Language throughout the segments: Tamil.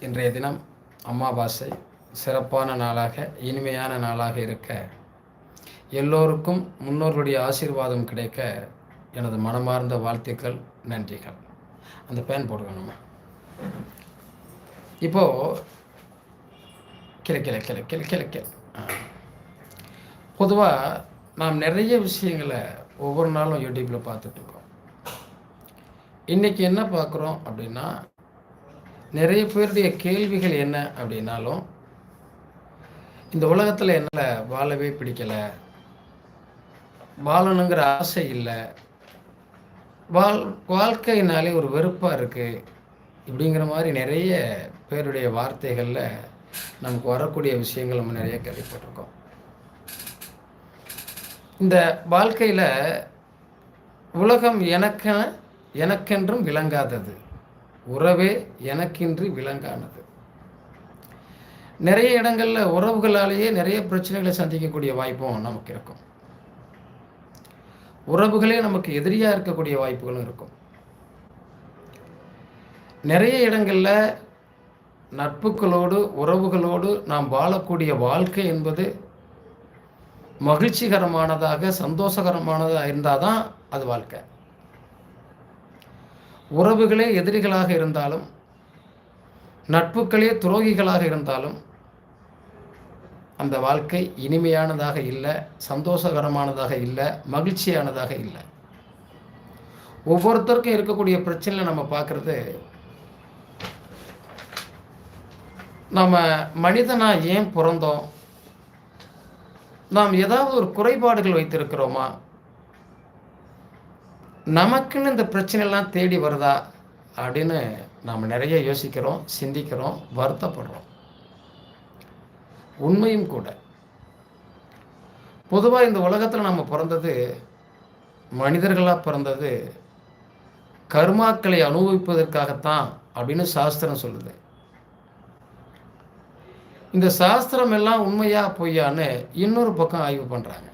இன்றைய தினம் அமாவாசை சிறப்பான நாளாக இனிமையான நாளாக இருக்க எல்லோருக்கும் முன்னோர்களுடைய ஆசீர்வாதம் கிடைக்க எனது மனமார்ந்த வாழ்த்துக்கள் நன்றிகள். அந்த பேன் போடுங்க இப்போது கிளை கிளை கிளை கிளை கிளை கிளை. பொதுவாக நாம் நிறைய விஷயங்களை ஒவ்வொரு நாளும் யூடியூப்பில் பார்த்துட்ருக்கோம் இன்றைக்கி என்ன பார்க்குறோம் அப்படின்னா நிறைய பேருடைய கேள்விகள் என்ன அப்படின்னாலும் இந்த உலகத்தில் என்னால் வாழவே பிடிக்கலை வாழணுங்கிற ஆசை இல்லை வாழ் வாழ்க்கையினாலே ஒரு வெறுப்பாக இருக்குது இப்படிங்கிற மாதிரி நிறைய பேருடைய வார்த்தைகளில் நமக்கு வரக்கூடிய விஷயங்கள் நம்ம நிறைய கேள்விப்பட்டிருக்கோம். இந்த வாழ்க்கையில் உலகம் எனக்க எனக்கென்றும் விளங்காதது. உறவே எனக்கின்றி விலங்கானது. நிறைய இடங்களில் உறவுகளாலேயே நிறைய பிரச்சனைகளை சந்திக்கக்கூடிய வாய்ப்பும் நமக்கு இருக்கும். உறவுகளே நமக்கு எதிரியாக இருக்கக்கூடிய வாய்ப்புகளும் இருக்கும். நிறைய இடங்களில் நட்புகளோடு உறவுகளோடு நாம் வாழக்கூடிய வாழ்க்கை என்பது மகிழ்ச்சிகரமானதாக சந்தோஷகரமானதாக இருந்தால் தான் அது வாழ்க்கை. உறவுகளே எதிரிகளாக இருந்தாலும் நட்புகளே துரோகிகளாக இருந்தாலும் அந்த வாழ்க்கை இனிமையானதாக இல்லை சந்தோஷகரமானதாக இல்லை மகிழ்ச்சியானதாக இல்லை. ஒவ்வொருத்தருக்கும் இருக்கக்கூடிய பிரச்சனையில் நம்ம பார்க்குறது நம்ம மனிதனாக ஏன் பிறந்தோம்? நாம் ஏதாவது ஒரு குறைபாடுகள் வைத்திருக்கிறோமா? நமக்குன்னு இந்த பிரச்சனைலாம் தேடி வருதா அப்படின்னு நாம் நிறைய யோசிக்கிறோம் சிந்திக்கிறோம் வருத்தப்படுறோம். உண்மையும் கூட. பொதுவாக இந்த உலகத்தில் நம்ம பிறந்தது மனிதர்களாக பிறந்தது கர்மாக்களை அனுபவிப்பதற்காகத்தான் அப்படின்னு சாஸ்திரம் சொல்லுது. இந்த சாஸ்திரம் எல்லாம் உண்மையா பொய்யான்னு இன்னொரு பக்கம் ஆய்வு பண்ணுறாங்க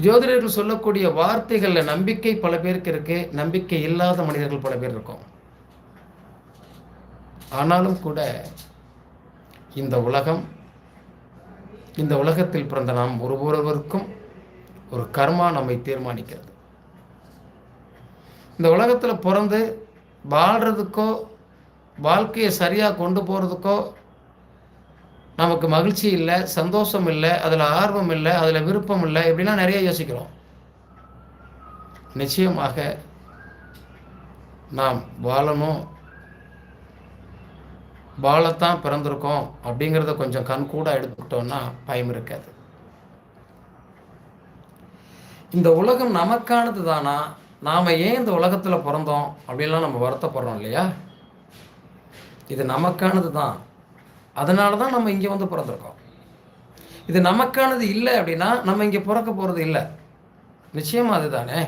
ஜோதிடர்கள் சொல்லக்கூடிய வார்த்தைகளில் நம்பிக்கை பல பேருக்கு இருக்கு. நம்பிக்கை இல்லாத மனிதர்கள் பல பேர் இருக்கும். ஆனாலும் கூட இந்த உலகம் இந்த உலகத்தில் பிறந்த நாம் ஒருவொருவருக்கும் ஒரு கர்மா நம்மை தீர்மானிக்கிறது. இந்த உலகத்தில் பிறந்து வாழ்கிறதுக்கோ வாழ்க்கையை சரியாக கொண்டு போகிறதுக்கோ நமக்கு மகிழ்ச்சி இல்லை சந்தோஷம் இல்லை அதில் ஆர்வம் இல்லை அதில் விருப்பம் இல்லை இப்படின்னா நிறைய யோசிக்கிறோம். நிச்சயமாக நாம் வாழணும். வாழத்தான் பிறந்திருக்கோம் அப்படிங்கிறத கொஞ்சம் கண் கூட எடுத்துக்கிட்டோம்னா பயம் இருக்காது. இந்த உலகம் நமக்கானது தானா? நாம் ஏன் இந்த உலகத்தில் பிறந்தோம்? அப்படின்லாம் நம்ம வருத்தப்படுறோம் இல்லையா? இது நமக்கானது தான். அதனால தான் நம்ம இங்கே வந்து பிறந்திருக்கோம். இது நமக்கானது இல்லை அப்படின்னா நம்ம இங்கே பிறக்க போகிறது இல்லை. நிச்சயமாக அதுதானே?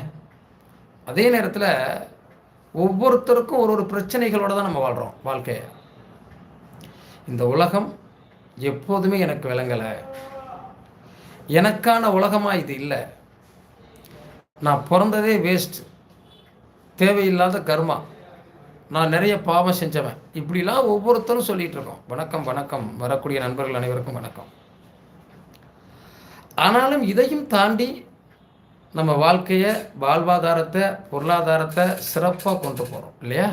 அதே நேரத்தில் ஒவ்வொருத்தருக்கும் ஒரு ஒரு பிரச்சனைகளோடு தான் நம்ம வாழ்கிறோம் வாழ்க்கையை. இந்த உலகம் எப்போதுமே எனக்கு விளங்கலை. எனக்கான உலகமாக இது இல்லை. நான் பிறந்ததே வேஸ்ட் தேவையில்லாத கர்மா. நான் நிறைய பாவம் செஞ்சவன். இப்படிலாம் ஒவ்வொருத்தரும் சொல்லிகிட்டு இருக்கோம் வணக்கம் வணக்கம். வரக்கூடிய நண்பர்கள் அனைவருக்கும் வணக்கம். ஆனாலும் இதையும் தாண்டி நம்ம வாழ்க்கையை வாழ்வாதாரத்தை பொருளாதாரத்தை சிறப்பாக கொண்டு போகிறோம் இல்லையா?